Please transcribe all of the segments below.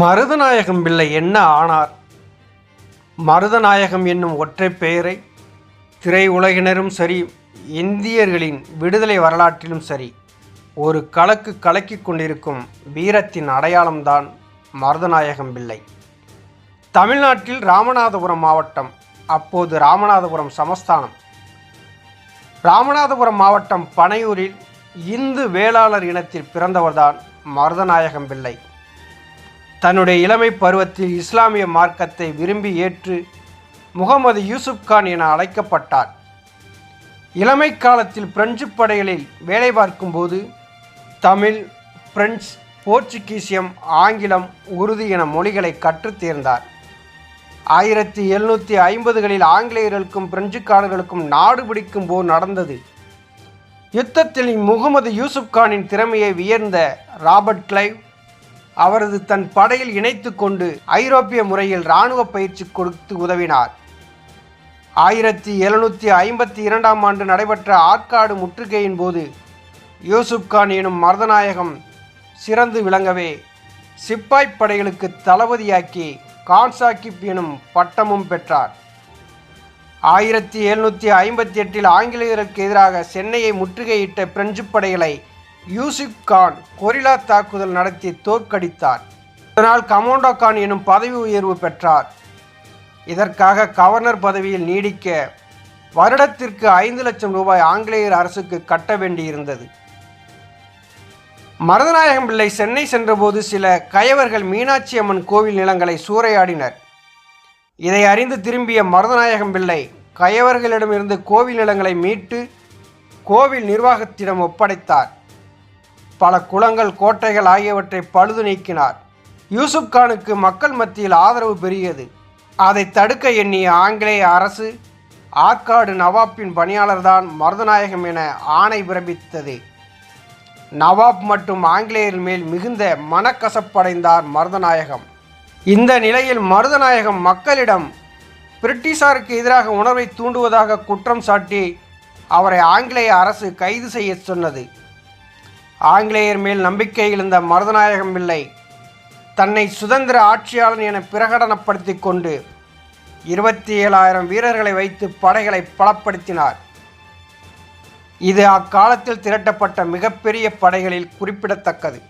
மருதநாயகம் பிள்ளை என்ன ஆனார்? மருதநாயகம் என்னும் ஒற்றை பெயரை திரை உலகினரும் சரி இந்தியர்களின் விடுதலை வரலாற்றிலும் சரி ஒரு கலக்கு கலக்கிக் கொண்டிருக்கும் வீரத்தின் அடையாளம்தான் மருதநாயகம் பிள்ளை. தமிழ்நாட்டில் ராமநாதபுரம் மாவட்டம் அப்போது ராமநாதபுரம் சமஸ்தானம். ராமநாதபுரம் மாவட்டம் பனையூரில் இந்து வேளாளர் இனத்தில் பிறந்தவர்தான் மருதநாயகம் பிள்ளை. தன்னுடைய இளமை பருவத்தில் இஸ்லாமிய மார்க்கத்தை விரும்பி ஏற்று முகமது யூசுப் கான் என அழைக்கப்பட்டார். இளமை காலத்தில் பிரெஞ்சு படைகளில் வேலை பார்க்கும்போது தமிழ் பிரெஞ்சு போர்ச்சுகீசியம் ஆங்கிலம் உருது என மொழிகளை கற்றுத் தேர்ந்தார். ஆயிரத்தி எழுநூற்றி ஐம்பதுகளில் ஆங்கிலேயர்களுக்கும் பிரெஞ்சுக்காரர்களுக்கும் நாடு பிடிக்கும் போர் நடந்தது. யுத்தத்தில் முகமது யூசுப் கானின் திறமையை வியர்ந்த ராபர்ட் கிளைவ் அவரது தன் படையில் இணைத்து கொண்டு ஐரோப்பிய முறையில் இராணுவ பயிற்சி கொடுத்து உதவினார். ஆயிரத்தி எழுநூற்றி ஐம்பத்தி இரண்டாம் ஆண்டு நடைபெற்ற ஆற்காடு முற்றுகையின் போது யூசுப் கான் எனும் மருதநாயகம் சிறந்து விளங்கவே சிப்பாய் படைகளுக்கு தளபதியாக்கி கான்சாக்கிப் எனும் பட்டமும் பெற்றார். ஆயிரத்தி எழுநூற்றி ஐம்பத்தி எட்டில் ஆங்கிலேயருக்கு எதிராக சென்னையை முற்றுகையிட்ட பிரெஞ்சு படைகளை யூசுப் கான் கொரில்லா தாக்குதல் நடத்தி தோற்கடித்தார். இதனால் கமாண்டோ கான் எனும் பதவி உயர்வு பெற்றார். இதற்காக கவர்னர் பதவியில் நீடிக்க வருடத்திற்கு ஐந்து லட்சம் ரூபாய் ஆங்கிலேயர் அரசுக்கு கட்ட வேண்டியிருந்தது. மருதநாயகம் பிள்ளை சென்னை சென்றபோது சில கயவர்கள் மீனாட்சி அம்மன் கோவில் நிலங்களை சூறையாடினர். இதை அறிந்து திரும்பிய மருதநாயகம் பிள்ளை கயவர்களிடமிருந்து கோவில் நிலங்களை மீட்டு கோவில் நிர்வாகத்திடம் ஒப்படைத்தார். பல குளங்கள் கோட்டைகள் ஆகியவற்றை பழுது நீக்கினார். யூசுப் கானுக்கு மக்கள் மத்தியில் ஆதரவு பெரியது. அதை தடுக்க எண்ணிய ஆங்கிலேய அரசு ஆற்காடு நவாப்பின் பணியாளர்தான் மருதநாயகம் என ஆணை பிறப்பித்தது. நவாப் மற்றும் ஆங்கிலேயர் மேல் மிகுந்த மனக்கசப்படைந்தார் மருதநாயகம். இந்த நிலையில் மருதநாயகம் மக்களிடம் பிரிட்டிஷாருக்கு எதிராக உணர்வை தூண்டுவதாக குற்றம் சாட்டி அவரை ஆங்கிலேய அரசு கைது செய்ய சொன்னது. ஆங்கிலேயர் மேல் நம்பிக்கை இழந்த மருதநாயகம் பிள்ளை தன்னை சுதந்திர ஆட்சியாளன் என பிரகடனப்படுத்தி கொண்டு இருபத்தி ஏழாயிரம் வீரர்களை வைத்து படைகளை பலப்படுத்தினார். இது அக்காலத்தில் திரட்டப்பட்ட மிகப்பெரிய படைகளில் குறிப்பிடத்தக்கது.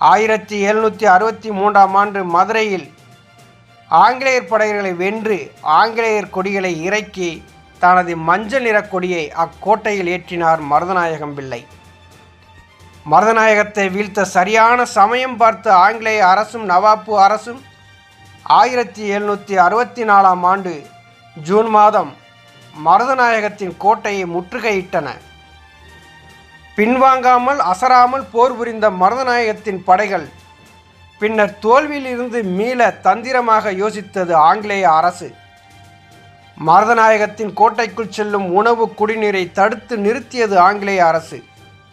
ஆயிரத்தி எழுநூற்றி அறுபத்தி மூன்றாம் ஆண்டு மதுரையில் ஆங்கிலேயர் படைகளை வென்று ஆங்கிலேயர் கொடிகளை இறக்கி தனது மஞ்சள் நிற கொடியை அக்கோட்டையில் ஏற்றினார் மருதநாயகம் பிள்ளை மருதநாயகத்தை வீழ்த்த சரியான சமயம் பார்த்து ஆங்கிலேய அரசும் நவாப்பு அரசும் ஆயிரத்தி எழுநூற்றி அறுபத்தி நாலாம் ஆண்டு ஜூன் மாதம் மருதநாயகத்தின் கோட்டையை முற்றுகையிட்டன. பின்வாங்காமல் அசராமல் போர் புரிந்த மருதநாயகத்தின் படைகள் பின்னர் தோல்வியிலிருந்து மீள தந்திரமாக யோசித்தது ஆங்கிலேய அரசு. மருதநாயகத்தின் கோட்டைக்குள் செல்லும் உணவு குடிநீரை தடுத்து நிறுத்தியது ஆங்கிலேய அரசு.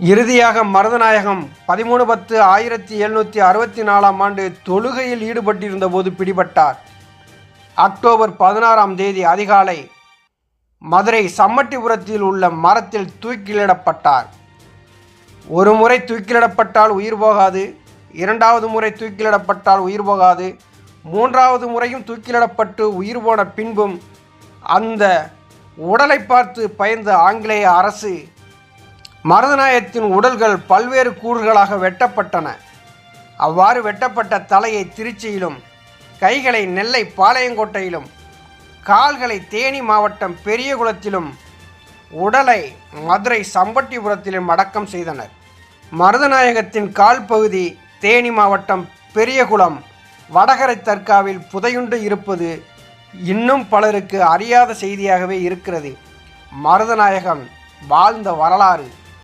இறுதியாக மருதநாயகம் பதிமூணு பத்து ஆயிரத்தி எழுநூற்றி அறுபத்தி நாலாம் ஆண்டு தொழுகையில் ஈடுபட்டிருந்த போது பிடிபட்டார். அக்டோபர் பதினாறாம் தேதி அதிகாலை மதுரை சம்மட்டிபுரத்தில் உள்ள மரத்தில் தூக்கிலிடப்பட்டார். ஒரு முறை தூக்கிலிடப்பட்டால் உயிர் போகாது இரண்டாவது முறை தூக்கிலிடப்பட்டால் உயிர் போகாது மூன்றாவது முறையும் தூக்கிலிடப்பட்டு உயிர் போன பின்பும் அந்த உடலை பார்த்து பயந்த ஆங்கிலேய அரசு மருதநாயகத்தின் உடல்கள் பல்வேறு கூறுகளாக வெட்டப்பட்டன. அவ்வாறு வெட்டப்பட்ட தலையை திருச்சியிலும் கைகளை நெல்லை பாளையங்கோட்டையிலும் கால்களை தேனி மாவட்டம் பெரியகுளத்திலும் உடலை மதுரை சம்பட்டிபுரத்திலும் அடக்கம் செய்தனர். மருதநாயகத்தின் கால் பகுதி தேனி மாவட்டம் பெரியகுளம் வடகரை தர்காவில் புதையுண்டு இருப்பது இன்னும் பலருக்கு அறியாத செய்தியாகவே இருக்கிறது. மருதநாயகம் வாழ்ந்த வரலாறு.